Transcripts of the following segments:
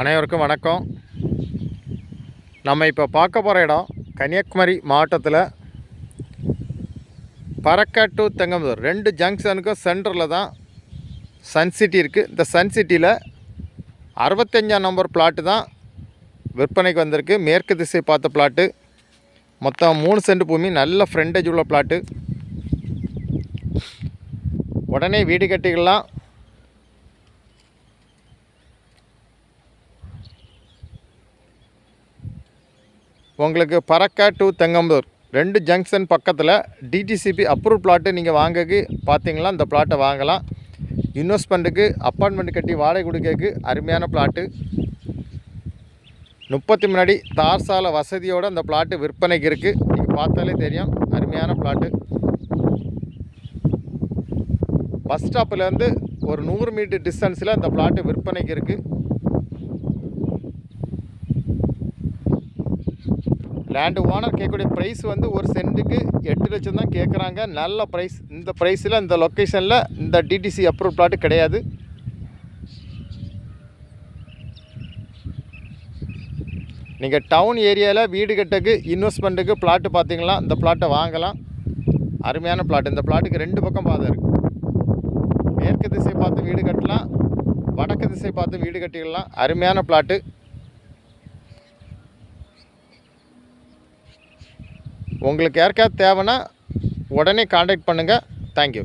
அனைவருக்கும் வணக்கம். நம்ம இப்போ பார்க்க போகிற இடம் கன்னியாகுமரி மாவட்டத்தில் பறக்க டு தெங்கம்பதூர் ரெண்டு ஜங்ஷனுக்கும் சென்டரில் தான் சன் சிட்டி இருக்குது இந்த சன் சிட்டியில் அறுபத்தஞ்சாம் நம்பர் பிளாட்டு தான் விற்பனைக்கு வந்திருக்கு. மேற்கு திசை பார்த்த பிளாட்டு மொத்தம் மூணு சென்ட் பூமி நல்ல ஃப்ரெண்டேஜ் உள்ள பிளாட்டு உடனே வீடு கட்டிக்கலாம் உங்களுக்கு பறக்கா டு தெங்கம்பூர் ரெண்டு ஜங்ஷன் பக்கத்தில் டிடிசிபி அப்ரூவ் பிளாட்டு நீங்கள் வாங்கக்கு பார்த்தீங்களா இந்த பிளாட்டை வாங்கலாம். இன்வெஸ்ட்மெண்ட்டுக்கு அப்பார்ட்மெண்ட் கட்டி வாடகை கொடுக்கறக்கு அருமையான பிளாட்டு முப்பத்தி முன்னாடி தார் சாலை வசதியோடு அந்த பிளாட்டு விற்பனைக்கு இருக்குது நீங்கள் பார்த்தாலே தெரியும் அருமையான பிளாட்டு பஸ் ஸ்டாப்லேருந்து ஒரு நூறு மீட்டர் டிஸ்டன்ஸில் அந்த பிளாட்டு விற்பனைக்கு இருக்குது லேண்டு ஓனர் கேட்கக்கூடிய ப்ரைஸ் வந்து ஒரு சென்ட்டுக்கு எட்டு லட்சம் தான் கேட்குறாங்க. நல்ல ப்ரைஸ் இந்த ப்ரைஸில் இந்த லொக்கேஷனில் இந்த டிடிசி அப்ரூவ் பிளாட்டு கிடையாது. நீங்கள் டவுன் ஏரியாவில் வீடு கட்டக்கு இன்வெஸ்ட்மெண்ட்டுக்கு பிளாட்டு பார்த்தீங்களா? இந்த பிளாட்டை வாங்கலாம். அருமையான பிளாட் இந்த பிளாட்டுக்கு ரெண்டு பக்கம் பாதை இருக்குது மேற்கு திசை பார்த்து வீடு கட்டலாம். வடக்கு திசை பார்த்து வீடு கட்டிக்கலாம் அருமையான பிளாட்டு உங்களுக்கு யாருக்காவது தேவைன்னா உடனே காண்டாக்ட் பண்ணுங்கள் தேங்க்யூ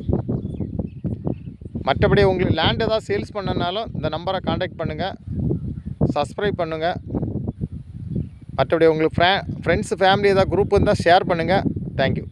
மற்றபடி உங்களுக்கு லேண்ட் ஏதாவது சேல்ஸ் பண்ணனாலும் இந்த நம்பரை காண்டாக்ட் பண்ணுங்கள் சப்ஸ்கிரைப் பண்ணுங்கள் மற்றபடி உங்களுக்கு ஃப்ரெண்ட்ஸ் ஃபேமிலி ஏதாவது குரூப் இருந்தால் ஷேர் பண்ணுங்கள் தேங்க்யூ